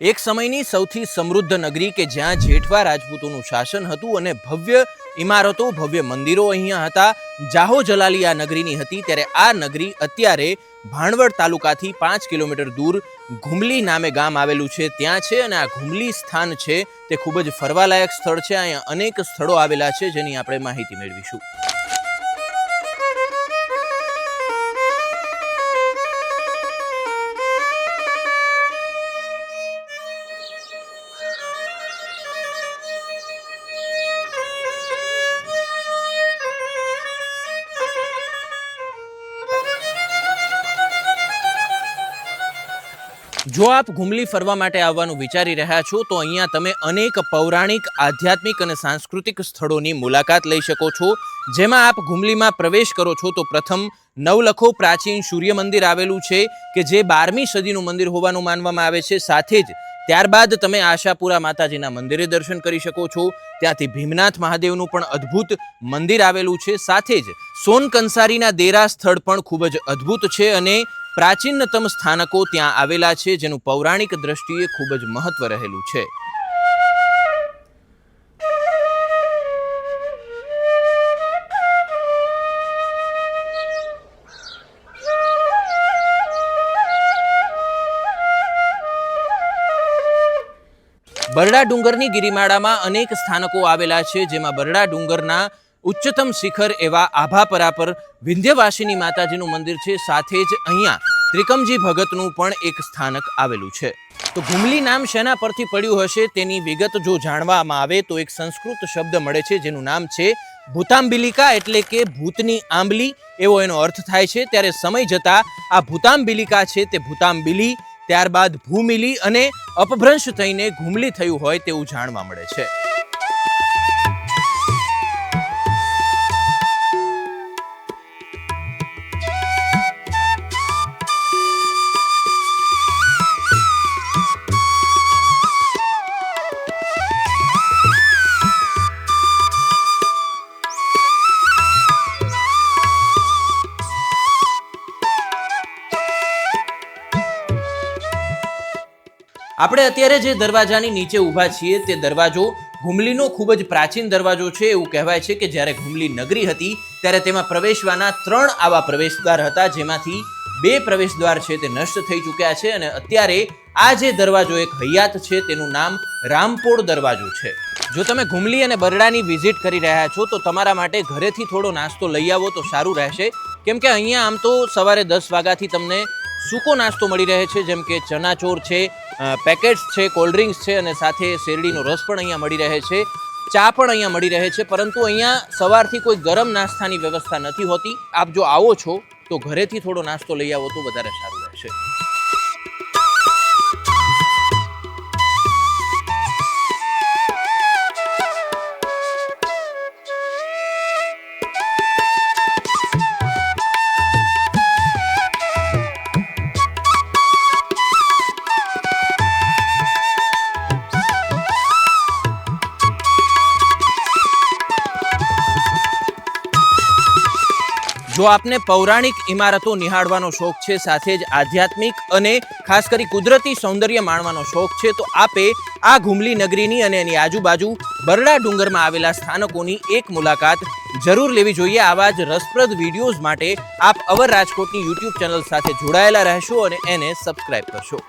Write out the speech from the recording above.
એક સમયની સૌથી સમૃદ્ધ નગરી કે જ્યાં જેઠવા રાજપૂતોનું શાસન હતું અને ભવ્ય ઇમારતો, ભવ્ય મંદિરો અહીંયા હતા, જાહો જલાલી આ નગરીની હતી, ત્યારે આ નગરી અત્યારે ભાણવડ તાલુકાથી પાંચ કિલોમીટર દૂર ઘુમલી નામે ગામ આવેલું છે. ત્યાં છે અને આ ઘુમલી સ્થાન છે. તે ખૂબ જ ફરવાલાયક સ્થળ છે. અહીંયા અનેક સ્થળો આવેલા છે જેની આપણે માહિતી મેળવીશું. જો આપ ઘુમલી ફરવા માટે આવવાનું વિચારી રહ્યા છો, તો અહીંયા તમે અનેક પૌરાણિક, આધ્યાત્મિક અને સાંસ્કૃતિક સ્થળોની મુલાકાત લઈ શકો છો. જેમાં આપ ઘુમલીમાં પ્રવેશ કરો છો, તો પ્રથમ નવલખો પ્રાચીન સૂર્ય મંદિર આવેલું છે, કે જે બારમી સદીનું મંદિર હોવાનું માનવામાં આવે છે. સાથે જ ત્યારબાદ તમે આશાપુરા માતાજીના મંદિરે દર્શન કરી શકો છો. ત્યાંથી ભીમનાથ મહાદેવનું પણ અદ્ભુત મંદિર આવેલું છે. સાથે જ સોન કંસારીના દેરા સ્થળ પણ ખૂબ જ અદ્ભુત છે અને પ્રાચીનતમ સ્થાનકો ત્યાં આવેલા છે, જેનું પૌરાણિક દ્રષ્ટિએ ખૂબ જ મહત્વ રહેલું છે. બરડા ડુંગરની ગિરિમાળામાં અનેક સ્થાનકો આવેલા છે, જેમાં બરડા ડુંગરના ઉચ્ચતમ શિખર એવા આભાપરા પર વિંધ્યવાસિની માતાજીનું મંદિર છે, સાથે જ અહીંયા ત્રિકમજી ભગતનું પણ એક સ્થાનક આવેલું છે. તો ઘુમલી નામ શેના પરથી પડ્યું હશે તેની વિગત જો જાણવામાં આવે તો એક સંસ્કૃત શબ્દ મળે છે જેનું નામ છે ભૂતાંબિલિકા એટલે કે ભૂતની આંબલી. એવો એનો અર્થ થાય છે, ત્યારે સમય જતાં આ ભૂતાંબિલિકા છે તે ભૂતાંબિલી, ત્યારબાદ ભૂમિલી અને અપભ્રંશ થઈને ઘુમલી થયું હોય તેવું જાણવા મળે છે. આપણે અત્યારે જે દરવાજાની નીચે ઊભા છીએ તે દરવાજો ઘુમલીનો ખૂબ જ પ્રાચીન દરવાજો છે એવું કહેવાય છે કે જ્યારે ઘુમલી નગરી હતી ત્યારે તેમાં પ્રવેશવાના ત્રણ આવા પ્રવેશદ્વાર હતા જેમાંથી બે પ્રવેશદ્વાર છે તે નષ્ટ થઈ ચૂક્યા છે અને અત્યારે આ જે દરવાજો એક હૈયાત છે તેનું નામ રામપોળ દરવાજો છે. જો તમે ઘુમલી અને બરડાની વિઝિટ કરી રહ્યા છો તો તમારા માટે ઘરેથી થોડો નાસ્તો લઈ આવો તો સારું રહેશે. કેમ કે અહીંયા આમ તો સવારે દસ વાગ્યાથી તમને સૂકો નાસ્તો મળી રહે છે જેમ કે ચણાચોર છે પેકેટ્સ છે કોલ્ડ ડ્રિંક્સ છે અને સાથે શેરડીનો રસ પણ અહીંયા મળી રહે છે. ચા પણ અહીંયા મળી રહે છે, પરંતુ અહીંયા સવારથી કોઈ ગરમ નાસ્તાની વ્યવસ્થા નથી હોતી. આપ જો આવો છો, તો ઘરેથી થોડો નાસ્તો લઈ આવો તો વધારે સારું રહેશે. જો આપને પૌરાણિક ઇમારતો નિહાળવાનો શોખ છે, સાથે જ આધ્યાત્મિક અને ખાસ કરી કુદરતી સૌંદર્ય માણવાનો શોખ છે, તો આપે આ ઘુમલી નગરીની અને એની આજુબાજુ બરડા ડુંગરમાં આવેલા સ્થાનકોની એક મુલાકાત જરૂર લેવી જોઈએ. આવા જ રસપ્રદ વિડીયોઝ માટે આપ અવર રાજકોટની યુટ્યુબ ચેનલ સાથે જોડાયેલા રહેશો અને એને સબસ્ક્રાઇબ કરશો.